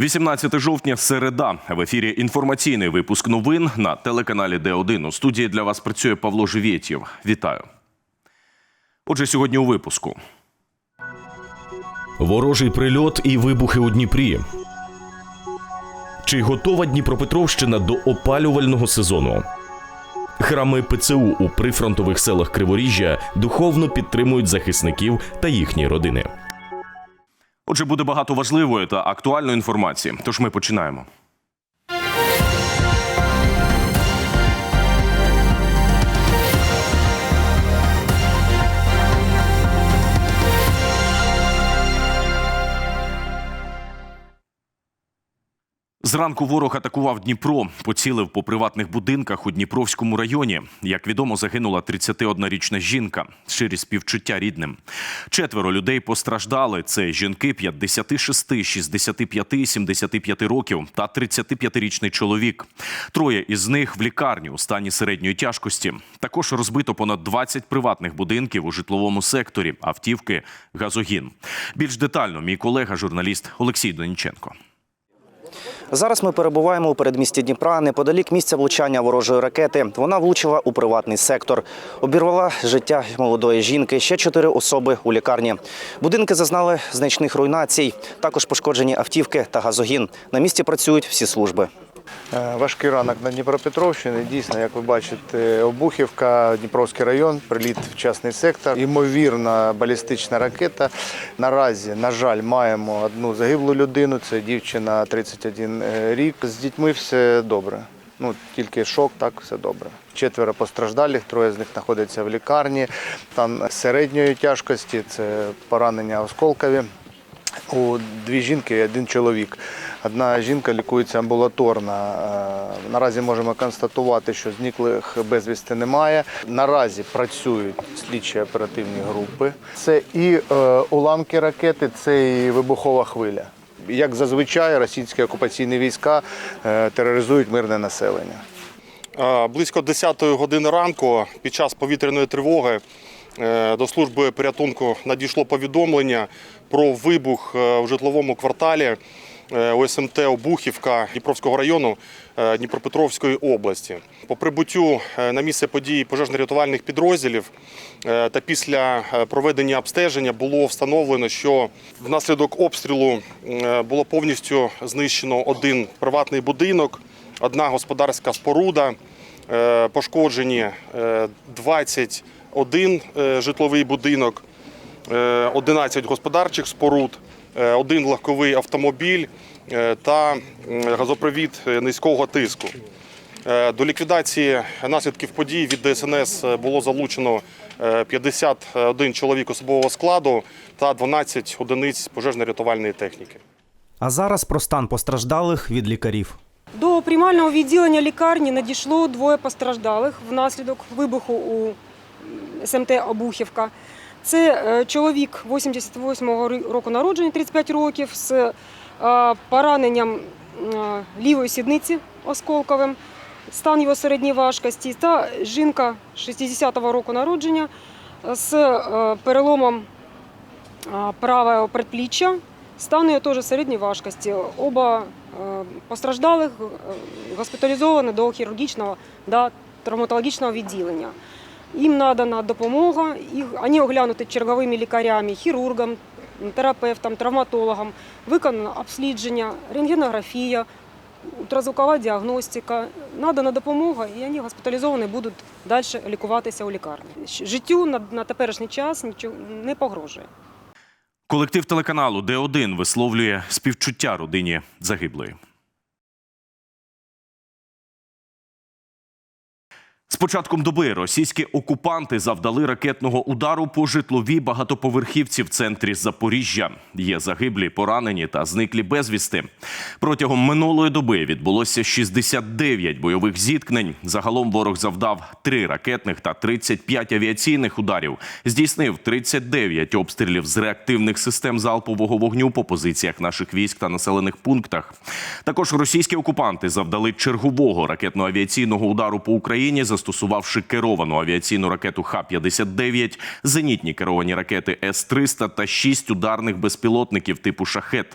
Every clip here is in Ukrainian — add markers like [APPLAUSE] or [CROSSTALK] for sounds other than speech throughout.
18 жовтня, середа. В ефірі інформаційний випуск новин на телеканалі Д1. У студії для вас працює Павло Живєтєв. Вітаю. Отже, сьогодні у випуску. Ворожий прильот і вибухи у Дніпрі. Чи готова Дніпропетровщина до опалювального сезону? Храми ПЦУ у прифронтових селах Криворіжжя духовно підтримують захисників та їхні родини. Отже, буде багато важливої та актуальної інформації. Тож ми починаємо. Зранку ворог атакував Дніпро, поцілив по приватних будинках у Дніпровському районі. Як відомо, загинула 31-річна жінка. Щирі співчуття рідним. Четверо людей постраждали. Це жінки 56, 65, 75 років та 35-річний чоловік. Троє із них в лікарні у стані середньої тяжкості. Також розбито понад 20 приватних будинків у житловому секторі, автівки, газогін. Більш детально мій колега, журналіст Олексій Доніченко. Зараз ми перебуваємо у передмісті Дніпра, неподалік місця влучання ворожої ракети. Вона влучила у приватний сектор, обірвала життя молодої жінки. Ще чотири особи у лікарні. Будинки зазнали значних руйнацій. Також пошкоджені автівки та газогін. На місці працюють всі служби. Е, Важкий ранок на Дніпропетровщині. Дійсно, як ви бачите, Обухівка, Дніпровський район, приліт в частний сектор. Ймовірна балістична ракета. Наразі, на жаль, маємо одну загиблу людину. Це дівчина 31 рік. З дітьми все добре. Ну, тільки шок, так все добре. Четверо постраждалих, троє з них знаходяться в лікарні. Там середньої тяжкості, це поранення осколкові. У дві жінки і один чоловік. Одна жінка лікується амбулаторно. Е, Наразі можемо констатувати, що зниклих безвісти немає. Наразі працюють слідчі оперативні групи. Це і е, уламки ракети, це і вибухова хвиля. Як зазвичай, російські окупаційні війська е, тероризують мирне населення. Близько 10 години ранку під час повітряної тривоги до служби порятунку надійшло повідомлення про вибух в житловому кварталі ОСМТ Обухівка Дніпровського району е, Дніпропетровської області. По прибуттю е, на місце події пожежно-рятувальних підрозділів е, та після е, проведення обстеження було встановлено, що внаслідок обстрілу е, було повністю знищено один приватний будинок, одна господарська споруда. Е, Пошкоджені е, 21 е, житловий будинок, е, 11 господарчих споруд, е, один легковий автомобіль е, та газопровід е, низького тиску. Е, До ліквідації наслідків подій від ДСНС було залучено е, 51 чоловік особового складу та 12 одиниць пожежно-рятувальної техніки. А зараз про стан постраждалих від лікарів. До приймального відділення лікарні надійшло двоє постраждалих внаслідок вибуху у СМТ Обухівка. Це е, чоловік 88-го року народження, 35 років, з е, пораненням е, лівої сідниці осколковим, стан його середньої важкості, та жінка 60-го року народження з переломом правого предпліччя. Стан ее теж середньої важкості. Оба постраждалих госпіталізовані до хірургічного та травматологічного відділення. Їм надана допомога, їх, вони оглянуті черговими лікарями, хірургом, терапевтом, травматологом, виконано обслідження, рентгенографія, ультразвукова діагностика. Надана допомога, і вони госпіталізовані будуть далі лікуватися у лікарні. Життю на, на теперішній час нічого не погрожує. Колектив телеканалу Д1 висловлює співчуття родині загиблої. З початком доби російські окупанти завдали ракетного удару по житловій багатоповерхівці в центрі Запоріжжя. Є загиблі, поранені та зниклі безвісти. Протягом минулої доби відбулося 69 бойових зіткнень. Загалом ворог завдав 3 ракетних та 35 авіаційних ударів. Здійснив 39 обстрілів з реактивних систем залпового вогню по позиціях наших військ та населених пунктах. Також російські окупанти завдали чергового ракетно-авіаційного удару по Україні, застосувавши керовану авіаційну ракету Х-59, зенітні керовані ракети С-300 та шість ударних безпілотників типу «Шахет».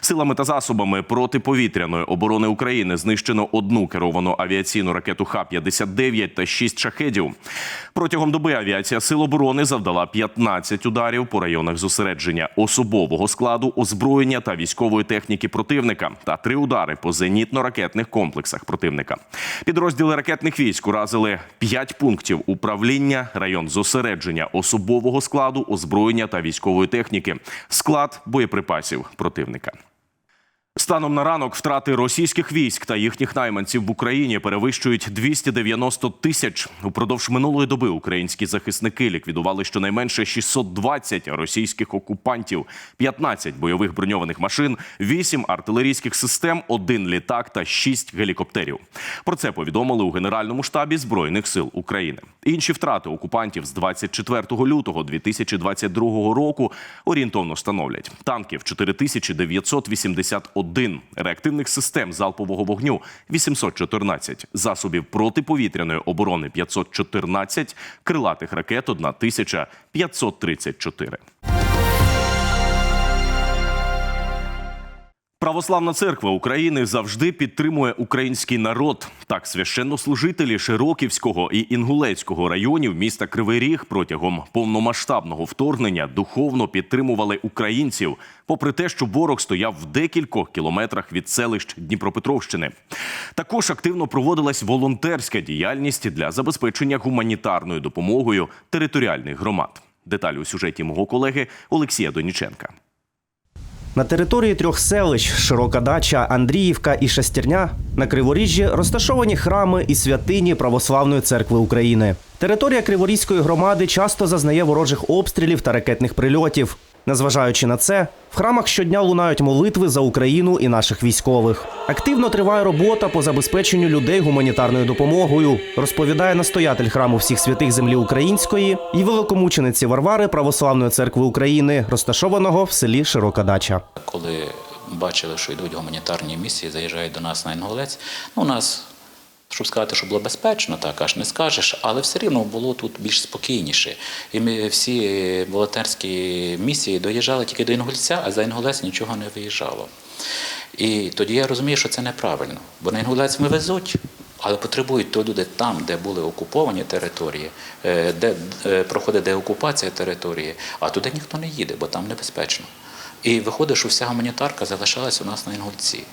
Силами та засобами протиповітряної оборони України знищено одну керовану авіаційну ракету Х-59 та шість шахедів. Протягом доби авіація Сил оборони завдала 15 ударів по районах зосередження особового складу, озброєння та військової техніки противника та три удари по зенітно-ракетних комплексах противника. Підрозділи ракетних військ уразили 5 пунктів управління, район зосередження особового складу, озброєння та військової техніки, склад боєприпасів противника. Станом на ранок втрати російських військ та їхніх найманців в Україні перевищують 290 тисяч. Упродовж минулої доби українські захисники ліквідували щонайменше 620 російських окупантів, 15 бойових броньованих машин, 8 артилерійських систем, 1 літак та 6 гелікоптерів. Про це повідомили у Генеральному штабі Збройних сил України. Інші втрати окупантів з 24 лютого 2022 року орієнтовно становлять танків 4981, реактивних систем залпового вогню 814, засобів протиповітряної оборони 514, крилатих ракет 1534. Православна церква України завжди підтримує український народ. Так, священнослужителі Широківського і Інгулецького районів міста Кривий Ріг протягом повномасштабного вторгнення духовно підтримували українців, попри те, що ворог стояв в декількох кілометрах від селищ Дніпропетровщини. Також активно проводилась волонтерська діяльність для забезпечення гуманітарною допомогою територіальних громад. Деталі у сюжеті мого колеги Олексія Доніченка. На території трьох селищ Широка Дача, Андріївка і Шестерня на Криворіжжі розташовані храми і святині Православної церкви України. Територія Криворізької громади часто зазнає ворожих обстрілів та ракетних прильотів. Незважаючи на це, в храмах щодня лунають молитви за Україну і наших військових. Активно триває робота по забезпеченню людей гуманітарною допомогою, розповідає настоятель храму всіх святих землі української і великомучениці Варвари Православної церкви України, розташованого в селі Широка Дача. коли бачили, що йдуть гуманітарні місії, заїжджають до нас на Інгулець. Ну, у нас, щоб сказати, що було безпечно, так аж не скажеш, але все рівно було тут більш спокійніше. І ми всі волонтерські місії доїжджали тільки до Інгульця, а за Інгулець нічого не виїжджало. І тоді я розумію, що це неправильно, бо на Інгулець ми везуть. Але потребують то люди там, де були окуповані території, е, де е, проходить деокупація території, а туди ніхто не їде, бо там небезпечно. І виходить, що вся гуманітарка залишалася у нас на Інгульці.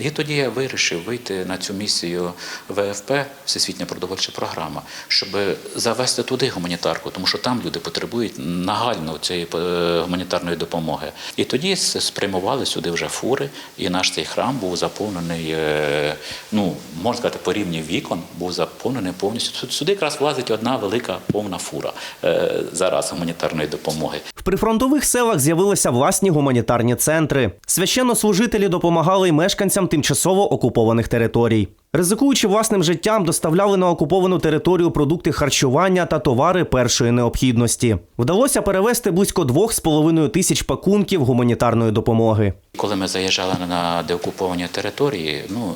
І тоді я вирішив вийти на цю місію ВФП, Всесвітня продовольча програма, щоб завести туди гуманітарку, тому що там люди потребують нагально цієї е, гуманітарної допомоги. І тоді спрямували сюди вже фури, і наш цей храм був заповнений, е, ну можна сказати, по рівні вікон, був заповнений повністю. Сю- Сюди якраз влазить одна велика повна фура е, зараз гуманітарної допомоги. В прифронтових селах з'явилися власні гуманітарні центри. Священнослужителі допомагали й мешканцям тимчасово окупованих територій. Ризикуючи власним життям, доставляли на окуповану територію продукти харчування та товари першої необхідності. Вдалося перевезти близько 2,5 тисяч пакунків гуманітарної допомоги. Коли ми заїжджали на деокуповані території, ну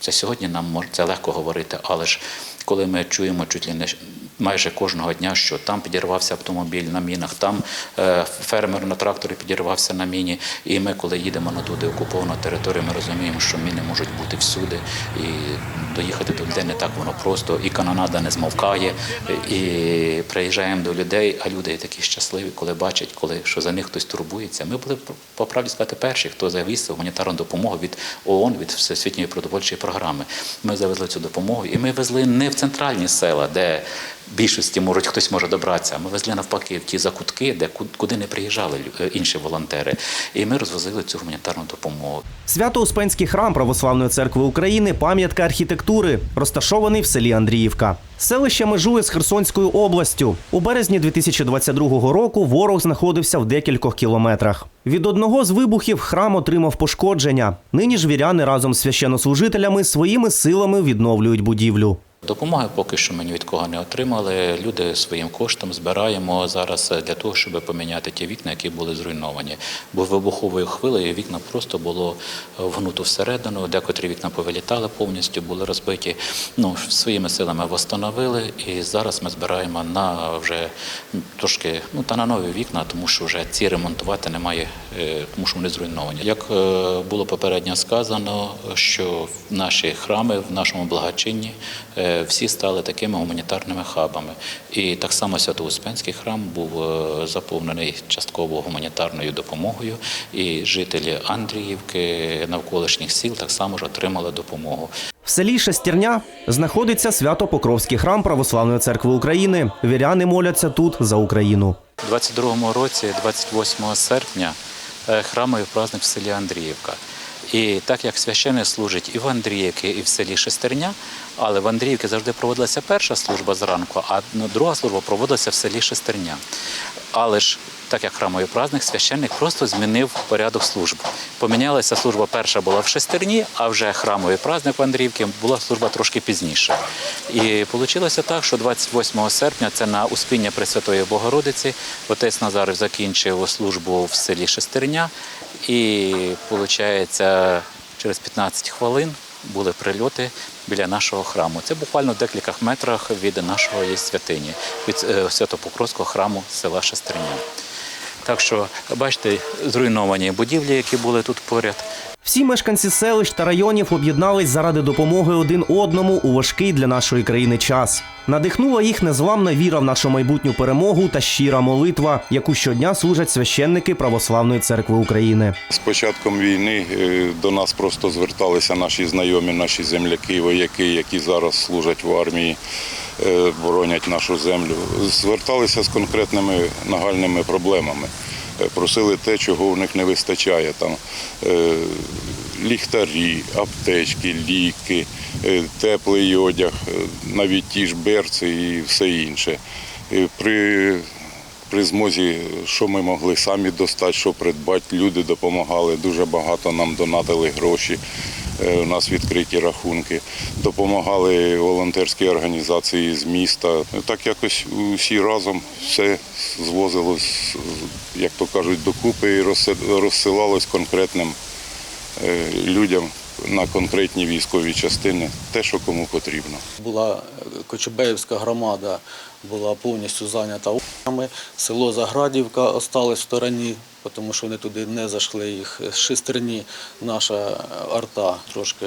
це сьогодні нам це легко говорити, але ж коли ми чуємо чуть ли не майже кожного дня, що там підірвався автомобіль на мінах, там е, фермер на тракторі підірвався на міні. І ми, коли їдемо на ту деокуповану територію, ми розуміємо, що міни можуть бути всюди, і доїхати до людей не так воно просто, і канонада не змовкає, і приїжджаємо до людей, а люди такі щасливі, коли бачать, коли що за них хтось турбується. Ми були по правді сказати перші, хто завіз гуманітарну допомогу від ООН, від Всесвітньої продовольчої програми. Ми завезли цю допомогу, і ми везли не в центральні села, де більшості можуть хтось може добратися. Ми везли навпаки в ті закутки, де куди не приїжджали е, інші волонтери. І ми розвозили цю гуманітарну допомогу. Свято-Успенський храм Православної церкви України пам'ятка архітектури, розташований в селі Андріївка. Селище межує з Херсонською областю. У березні 2022 року ворог знаходився в декількох кілометрах. Від одного з вибухів храм отримав пошкодження. Нині ж віряни разом з священнослужителями своїми силами відновлюють будівлю. Допомоги поки що ми ні від кого не отримали. Люди своїм коштом збираємо зараз для того, щоб поміняти ті вікна, які були зруйновані. Бо вибуховою хвилею вікна просто було вгнуто всередину, декотрі вікна повилітали повністю, були розбиті. Ну, своїми силами встановили, і зараз ми збираємо на вже трошки ну, та на нові вікна, тому що вже ці ремонтувати немає, е, тому що вони зруйновані. Як е, було попередньо сказано, що наші храми в нашому благочинні всі стали такими гуманітарними хабами. І так само Свято-Успенський храм був е, заповнений частково гуманітарною допомогою, і жителі Андріївки, навколишніх сіл так само ж отримали допомогу. В селі Шестерня знаходиться Свято-Покровський храм Православної церкви України. Віряни моляться тут за Україну. У 22-му році, 28 серпня, е, храмовий праздник в селі Андріївка. І так як священник служить і в Андріївці, і в селі Шестерня, але в Андріївці завжди проводилася перша служба зранку, а друга служба проводилася в селі Шестерня. Але ж так як храмовий праздник, священник просто змінив порядок служб. Помінялася служба перша була в Шестерні, а вже храмовий праздник в Андріївці була служба трошки пізніше. І вийшло так, що 28 серпня це на Успіння Пресвятої Богородиці. Отець Назар закінчив службу в селі Шестерня, і виходить, через 15 хвилин були прильоти біля нашого храму. Це буквально в декілька метрах від нашої святині, від е, Святопокровського храму села Шестерня. Так що, бачите, зруйновані будівлі, які були тут поряд. Всі мешканці селищ та районів об'єднались заради допомоги один одному у важкий для нашої країни час. Надихнула їх незламна віра в нашу майбутню перемогу та щира молитва, яку щодня служать священники Православної церкви України. З початком війни е, до нас просто зверталися наші знайомі, наші земляки, вояки, які зараз служать в армії, е, боронять нашу землю. Зверталися з конкретними нагальними проблемами. Просили те, чого в них не вистачає. Там е, ліхтарі, аптечки, ліки, е, теплий одяг, е, навіть ті ж берці і все інше. При при змозі, що ми могли самі достати, що придбати, люди допомагали. Дуже багато нам донатили гроші. Е, У нас відкриті рахунки. Допомагали волонтерські організації з міста. Так якось усі разом все звозилось, як то кажуть, докупи і розси- розсилалось конкретним е, людям на конкретні військові частини, те, що кому потрібно. Була Кочубеївська громада була повністю зайнята урами. Село Заградівка осталось в стороні, тому що вони туди не зайшли їх. З шестерні наша арта трошки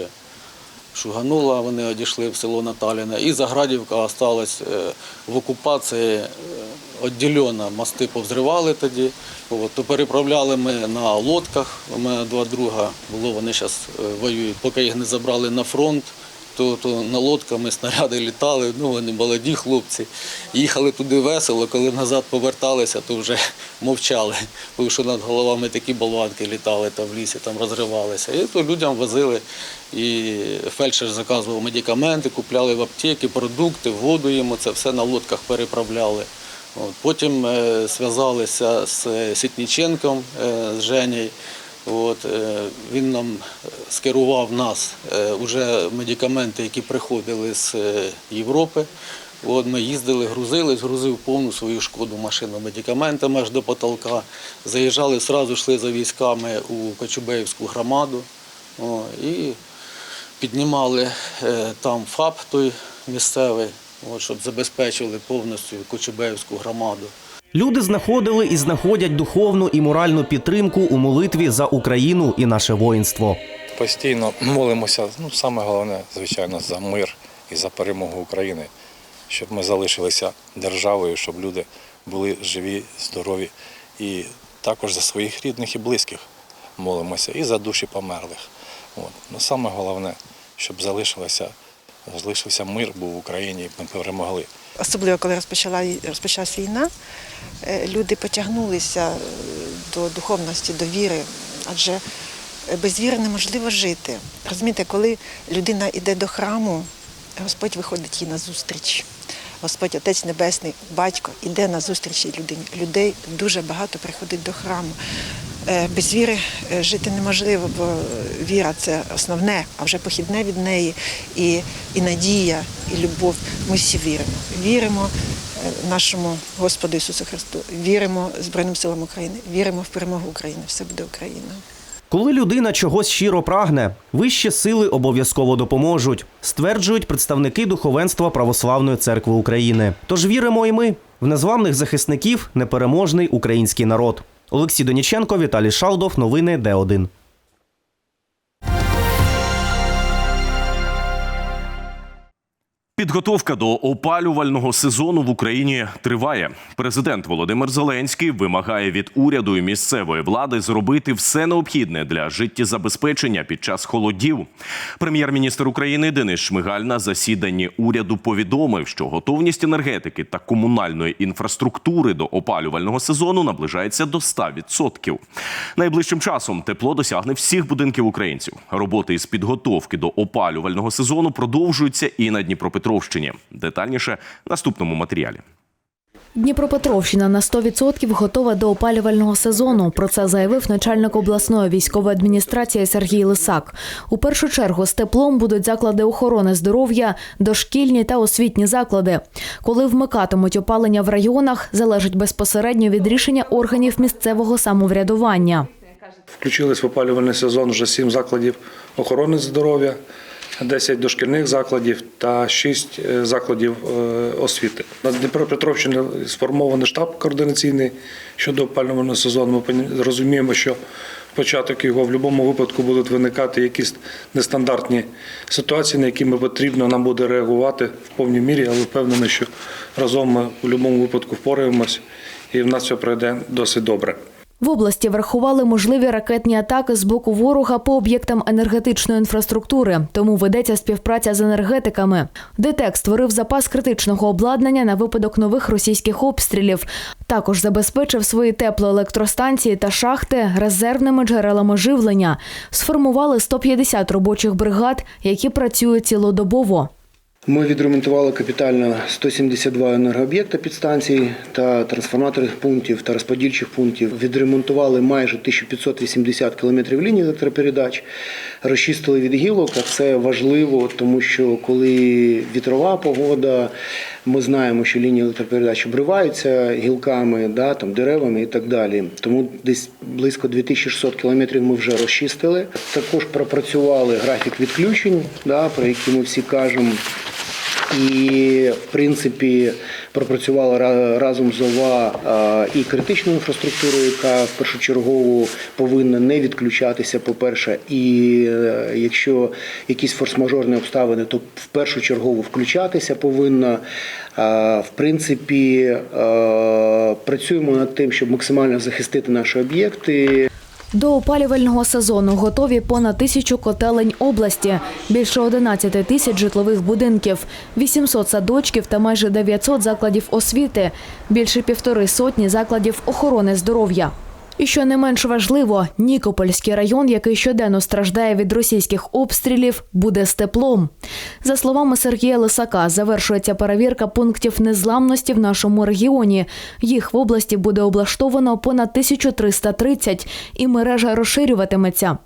шуганула, вони одійшли в село Наталіне. І Заградівка осталась е, в окупації е, відділена. Мости повзривали тоді. От, то переправляли ми на лодках. У мене два друга було, вони зараз воюють. Поки їх не забрали на фронт, то, то на лодками снаряди літали, ну вони молоді хлопці. Їхали туди весело, коли назад поверталися, то вже [LAUGHS] мовчали, тому що над головами такі болванки літали там в лісі, там розривалися. І то людям возили. І фельдшер заказував медикаменти, купляли в аптеки, продукти, воду їм, це все на лодках переправляли. От. Потім е, зв'язалися з Сітніченком, е, з Женєю. От, е, він нам скерував нас е, уже медикаменти, які приходили з е, Європи. От ми їздили, грузили, згрузив повну свою шкоду машину медикаментами аж до потолка. Заїжджали, одразу йшли за військами у Кочубеївську громаду. О, і піднімали е, там ФАП той місцевий, от, щоб забезпечили повністю Кочубеївську громаду. Люди знаходили і знаходять духовну і моральну підтримку у молитві за Україну і наше воїнство. Постійно молимося, ну саме головне, звичайно, за мир і за перемогу України, щоб ми залишилися державою, щоб люди були живі, здорові. І також за своїх рідних і близьких молимося, і за душі померлих. От. Ну, саме головне, щоб залишилося, залишився мир був в Україні, і ми перемогли. Особливо, коли розпочала, розпочалась війна, е, люди потягнулися е, до духовності, до віри, адже без віри неможливо жити. Розумієте, коли людина йде до храму, Господь виходить їй назустріч. Господь Отець Небесний, батько, іде на зустрічі людині. Людей дуже багато приходить до храму. Е, Без віри е, жити неможливо, бо віра це основне, а вже похідне від неї і, і надія, і любов. Ми всі віримо. Віримо е, нашому Господу Ісусу Христу, віримо Збройним силам України, віримо в перемогу України. Все буде Україна. Коли людина чогось щиро прагне, вищі сили обов'язково допоможуть, стверджують представники духовенства Православної церкви України. Тож віримо і ми в незламних захисників непереможний український народ. Олексій Доніченко, Віталій Шалдов. Новини Д1. Підготовка до опалювального сезону в Україні триває. Президент Володимир Зеленський вимагає від уряду і місцевої влади зробити все необхідне для життєзабезпечення під час холодів. Прем'єр-міністр України Денис Шмигаль на засіданні уряду повідомив, що готовність енергетики та комунальної інфраструктури до опалювального сезону наближається до 100%. Найближчим часом тепло досягне всіх будинків українців. Роботи із підготовки до опалювального сезону продовжуються і на Дніпропетровщині. Детальніше в наступному матеріалі. Дніпропетровщина на 100% готова до опалювального сезону. Про це заявив начальник обласної військової адміністрації Сергій Лисак. У першу чергу з теплом будуть заклади охорони здоров'я, дошкільні та освітні заклади. Коли вмикатимуть опалення в районах, залежить безпосередньо від рішення органів місцевого самоврядування. Включились в опалювальний сезон вже 7 закладів охорони здоров'я, 10 дошкільних закладів та 6 закладів е, освіти. На Дніпропетровщині сформований штаб координаційний щодо опалювального сезону. Ми розуміємо, що початок його в будь-якому випадку будуть виникати якісь нестандартні ситуації, на які ми потрібно нам буде реагувати в повній мірі, але впевнений, що разом ми в будь-якому випадку впораємось і в нас все пройде досить добре. В області врахували можливі ракетні атаки з боку ворога по об'єктам енергетичної інфраструктури, тому ведеться співпраця з енергетиками. ДТЕК створив запас критичного обладнання на випадок нових російських обстрілів. Також забезпечив свої теплоелектростанції та шахти резервними джерелами живлення. Сформували 150 робочих бригад, які працюють цілодобово. Ми відремонтували капітально 172 енергооб'єкта підстанцій та трансформаторних пунктів та розподільчих пунктів. Відремонтували майже 1580 кілометрів ліній електропередач, розчистили від гілок, а це важливо, тому що коли вітрова погода, ми знаємо, що лінії електропередач обриваються гілками, да, там, деревами і так далі. Тому десь близько 2600 кілометрів ми вже розчистили. Також пропрацювали графік відключень, да, про які ми всі кажемо. І, в принципі, пропрацювала разом з ОВА і критичну інфраструктуру, яка в першочергово повинна не відключатися, по-перше, і е, якщо якісь форс-мажорні обставини, то в першу чергу включатися повинна. В принципі, е, працюємо над тим, щоб максимально захистити наші об'єкти. До опалювального сезону готові понад тисячу котелень області, більше 11 тисяч житлових будинків, 800 садочків та майже 900 закладів освіти, більше півтори сотні закладів охорони здоров'я. І що не менш важливо, Нікопольський район, який щоденно страждає від російських обстрілів, буде з теплом. За словами Сергія Лисака, завершується перевірка пунктів незламності в нашому регіоні. Їх в області буде облаштовано понад 1330 і мережа розширюватиметься.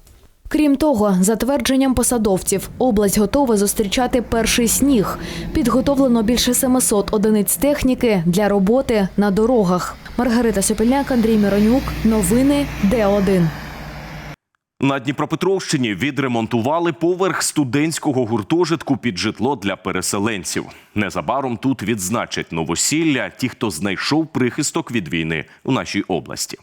Крім того, за твердженням посадовців, область готова зустрічати перший сніг. Підготовлено більше 700 одиниць техніки для роботи на дорогах. Маргарита Сопільняк, Андрій Миронюк. Новини Д1. На Дніпропетровщині відремонтували поверх студентського гуртожитку під житло для переселенців. Незабаром тут відзначать новосілля ті, хто знайшов прихисток від війни у нашій області.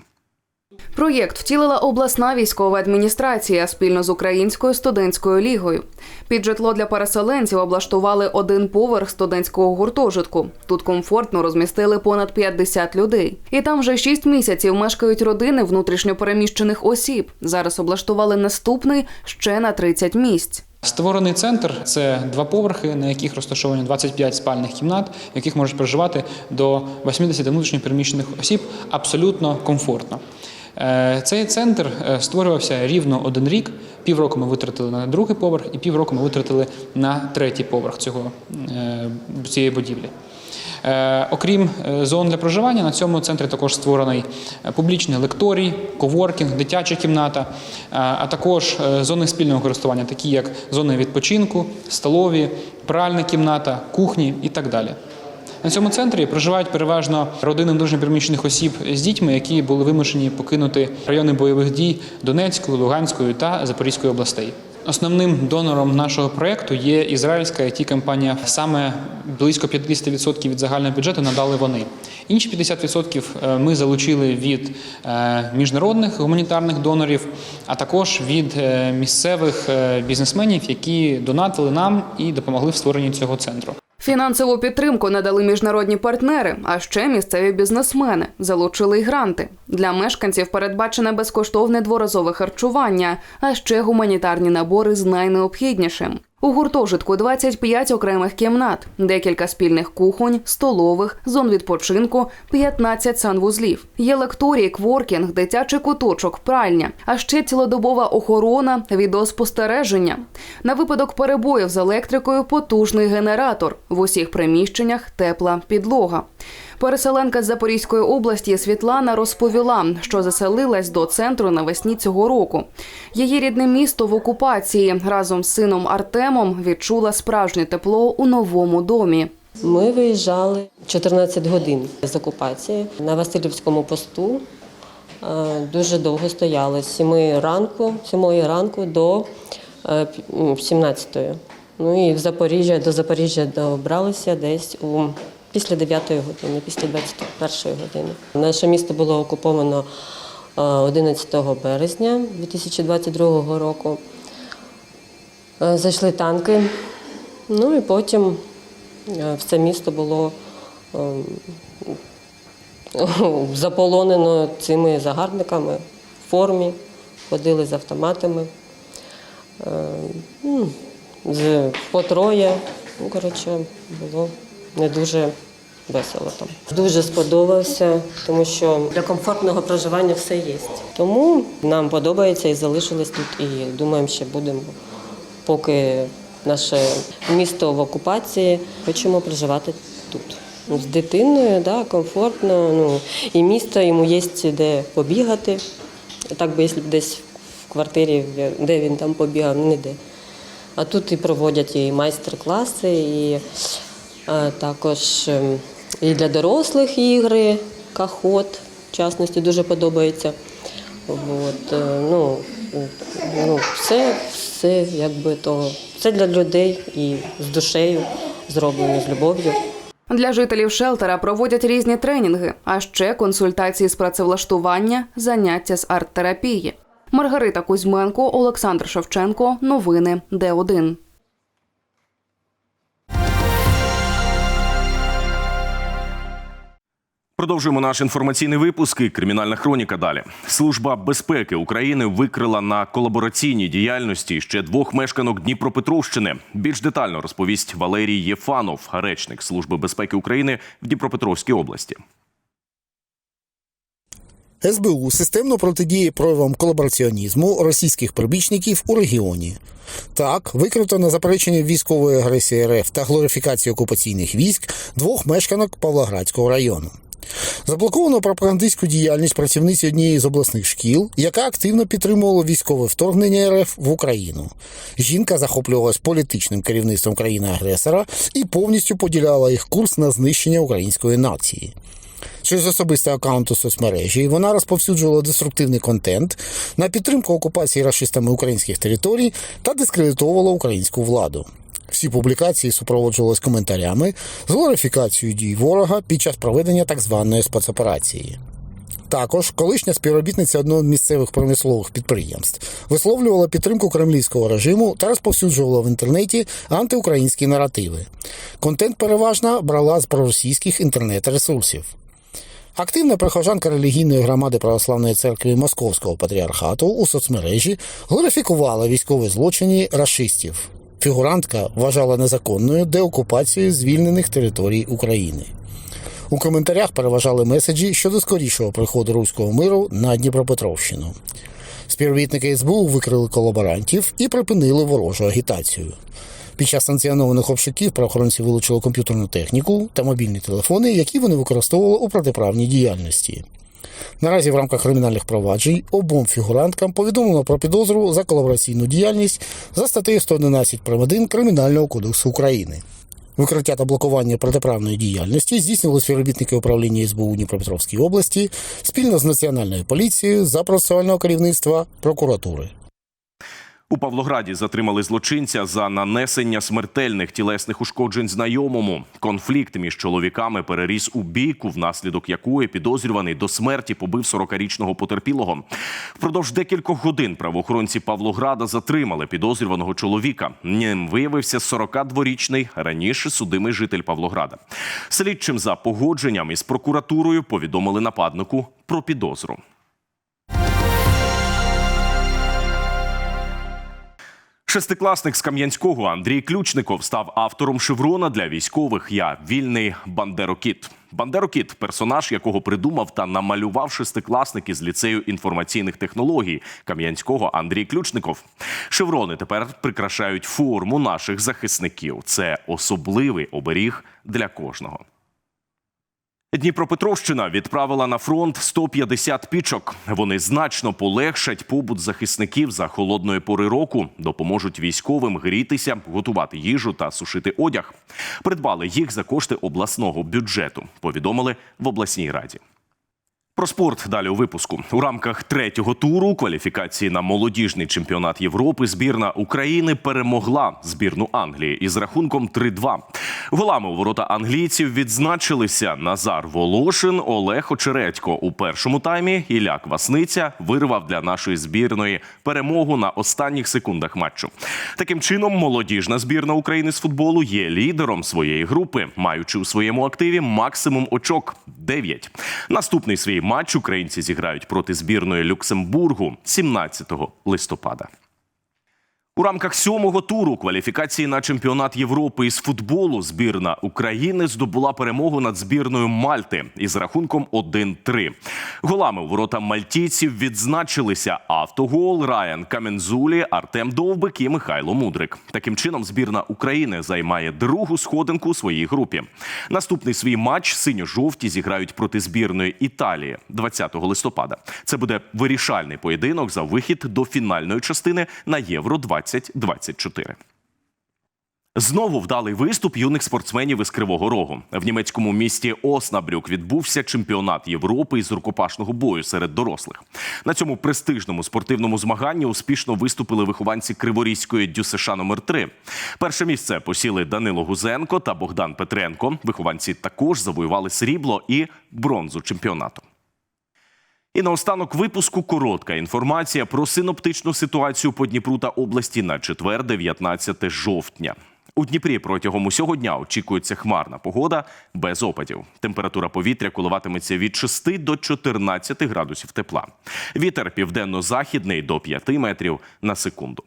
Проєкт втілила обласна військова адміністрація спільно з Українською студентською лігою. Під житло для переселенців облаштували один поверх студентського гуртожитку. Тут комфортно розмістили понад 50 людей. І там вже 6 місяців мешкають родини внутрішньопереміщених осіб. Зараз облаштували наступний ще на 30 місць. Створений центр це два поверхи, на яких розташовані 25 спальних кімнат, в яких можуть проживати до 80 внутрішньопереміщених осіб абсолютно комфортно. Е, Цей центр е, створювався рівно один рік. Півроку ми витратили на другий поверх, і півроку ми витратили на третій поверх цього, е, цієї будівлі. Окрім зон для проживання, на цьому центрі також створений публічний лекторій, коворкінг, дитяча кімната, а також зони спільного користування, такі як зони відпочинку, столові, пральна кімната, кухні і так далі. На цьому центрі проживають переважно родини внутрішньопереміщених осіб з дітьми, які були вимушені покинути райони бойових дій Донецької, Луганської та Запорізької областей. Основним донором нашого проєкту є ізраїльська it компанія Саме близько 50% від загального бюджету надали вони. Інші 50% е, ми залучили від е, міжнародних гуманітарних донорів, а також від е, місцевих бізнесменів, які донатили нам і допомогли в створенні цього центру. Фінансову підтримку надали міжнародні партнери, а ще місцеві бізнесмени залучили й гранти. Для мешканців передбачене безкоштовне дворазове харчування, а ще гуманітарні набори з найнеобхіднішим. У гуртожитку 25 окремих кімнат, декілька спільних кухонь, столових, зон відпочинку, 15 санвузлів. Є лекторії, кворкінг, дитячий куточок, пральня, а ще цілодобова охорона, відеоспостереження. На випадок перебоїв з електрикою потужний генератор. В усіх приміщеннях тепла підлога. Переселенка з Запорізької області Світлана розповіла, що заселилась до центру навесні цього року. Її рідне місто в окупації разом з сином Артемом відчула справжнє тепло у новому домі. Ми виїжджали 14 годин з окупації на Васильівському посту. Е, Дуже довго стояли з 7 ранку, 7 ранку до 17. Ну і в Запоріжжя до Запоріжжя добралися десь у після 9 години, після 21 години. Наше місто було окуповано е, 11 березня 2022 року. Е, Зайшли танки, ну і потім е, все місто було ем, [LAUGHS] заполонено цими загарбниками в формі, ходили з автоматами, е, ну, по троє. Ну, коротше, було не дуже весело там. Дуже сподобався, тому що для комфортного проживання все є. Тому нам подобається і залишились тут, і думаємо, що будемо, поки наше місто в окупації, хочемо проживати тут. Ну, З дитиною, да, комфортно. Ну, і місто йому є де побігати. Так би, якщо десь в квартирі, де він там побігав, ну ніде. А тут і проводять і майстер-класи, і також ем, і для дорослих ігри, кахот, в частності, дуже подобається. От, е, ну, ну, все, все, якби то, все для людей і з душею зроблено, з любов'ю. Для жителів шелтера проводять різні тренінги, а ще консультації з працевлаштування, заняття з арт-терапії. Маргарита Кузьменко, Олександр Шевченко. Новини Д1. Продовжуємо наш інформаційний випуск і кримінальна хроніка. Далі служба безпеки України викрила на колабораційній діяльності ще двох мешканок Дніпропетровщини. Більш детально розповість Валерій Єфанов, речник служби безпеки України в Дніпропетровській області. СБУ системно протидіє проявам колабораціонізму російських прибічників у регіоні. Так, викрито на заперечення військової агресії РФ та глорифікації окупаційних військ двох мешканок Павлоградського району. Заблоковано пропагандистську діяльність працівниці однієї з обласних шкіл, яка активно підтримувала військове вторгнення РФ в Україну. Жінка захоплювалась політичним керівництвом країни-агресора і повністю поділяла їх курс на знищення української нації. Через особистий аккаунт у соцмережі вона розповсюджувала деструктивний контент на підтримку окупації расистами українських територій та дискредитовувала українську владу. Всі публікації супроводжувалися коментарями з глорифікацією дій ворога під час проведення так званої спецоперації. Також колишня співробітниця одного з місцевих промислових підприємств висловлювала підтримку кремлівського режиму та розповсюджувала в інтернеті антиукраїнські наративи. Контент переважно брала з проросійських інтернет-ресурсів. Активна прихожанка релігійної громади Православної церкви Московського патріархату у соцмережі глорифікувала військові злочини рашистів. Фігурантка вважала незаконною деокупацію звільнених територій України. У коментарях переважали меседжі щодо скорішого приходу руського миру на Дніпропетровщину. Співробітники СБУ викрили колаборантів і припинили ворожу агітацію. Під час санкціонованих обшуків правоохоронці вилучили комп'ютерну техніку та мобільні телефони, які вони використовували у протиправній діяльності. Наразі в рамках кримінальних проваджень обом фігуранткам повідомлено про підозру за колабораційну діяльність за статтею 111 прим. 1 Кримінального кодексу України. Викриття та блокування протиправної діяльності здійснили співробітники управління СБУ Дніпропетровській області спільно з Національною поліцією за процесуального керівництва прокуратури. У Павлограді затримали злочинця за нанесення смертельних тілесних ушкоджень знайомому. Конфлікт між чоловіками переріс у бійку, внаслідок якої підозрюваний до смерті побив 40-річного потерпілого. Впродовж декількох годин правоохоронці Павлограда затримали підозрюваного чоловіка. Ним виявився 42-річний раніше судимий житель Павлограда. Слідчим за погодженням із прокуратурою повідомили нападнику про підозру. Шестикласник з Кам'янського Андрій Ключников став автором шеврона для військових. Я вільний бандерокіт. Бандерокіт персонаж, якого придумав та намалював шестикласник із ліцею інформаційних технологій Кам'янського Андрій Ключников. Шеврони тепер прикрашають форму наших захисників. Це особливий оберіг для кожного. Дніпропетровщина відправила на фронт 150 пічок. Вони значно полегшать побут захисників за холодної пори року, допоможуть військовим грітися, готувати їжу та сушити одяг. Придбали їх за кошти обласного бюджету. Повідомили в обласній раді. Про спорт далі у випуску у рамках третього туру кваліфікації на молодіжний чемпіонат Європи збірна України перемогла збірну Англії із рахунком 3-2. Голами у ворота англійців відзначилися Назар Волошин, Олег Очередько. У першому таймі Ілля Квасниця вирвав для нашої збірної перемогу на останніх секундах матчу. Таким чином, молодіжна збірна України з футболу є лідером своєї групи, маючи у своєму активі максимум очок 9. Наступний свій матч українці зіграють проти збірної Люксембургу 17 листопада. У рамках сьомого туру кваліфікації на чемпіонат Європи із футболу збірна України здобула перемогу над збірною Мальти із рахунком 1-3. Голами у ворота мальтійців відзначилися автогол Раян Камензулі, Артем Довбик і Михайло Мудрик. Таким чином, збірна України займає другу сходинку у своїй групі. Наступний свій матч синьо-жовті зіграють проти збірної Італії 20 листопада. Це буде вирішальний поєдинок за вихід до фінальної частини на Євро 2024. Знову вдалий виступ юних спортсменів із Кривого Рогу. В німецькому місті Оснабрюк відбувся чемпіонат Європи із рукопашного бою серед дорослих. На цьому престижному спортивному змаганні успішно виступили вихованці Криворізької ДЮСШ номер 3 Перше місце посіли Данило Гузенко та Богдан Петренко. Вихованці також завоювали срібло і бронзу чемпіонату. І наостанок випуску коротка інформація про синоптичну ситуацію по Дніпру та області на четвер, 19 жовтня. У Дніпрі протягом усього дня очікується хмарна погода без опадів. Температура повітря коливатиметься від 6 до 14 градусів тепла. Вітер південно-західний до 5 метрів на секунду.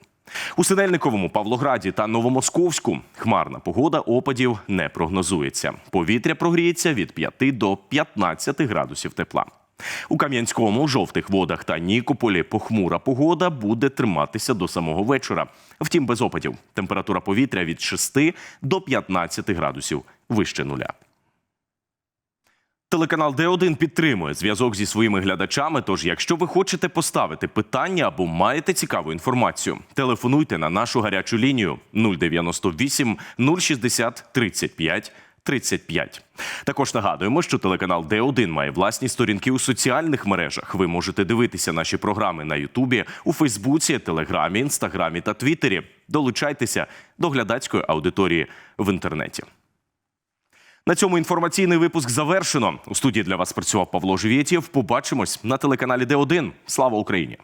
У Синельниковому, Павлограді та Новомосковську хмарна погода опадів не прогнозується. Повітря прогріється від 5 до 15 градусів тепла. У Кам'янському, жовтих водах та Нікополі похмура погода буде триматися до самого вечора. Втім, без опадів. Температура повітря від 6 до 15 градусів вище нуля. Телеканал Д1 підтримує зв'язок зі своїми глядачами. Тож, якщо ви хочете поставити питання або маєте цікаву інформацію, телефонуйте на нашу гарячу лінію 098 060 35 35. Також нагадуємо, що телеканал Д1 має власні сторінки у соціальних мережах. Ви можете дивитися наші програми на Ютубі, у Фейсбуці, Телеграмі, Інстаграмі та Твіттері. Долучайтеся до глядацької аудиторії в інтернеті. На цьому інформаційний випуск завершено. У студії для вас працював Павло Живєтєв. Побачимось на телеканалі Д1. Слава Україні!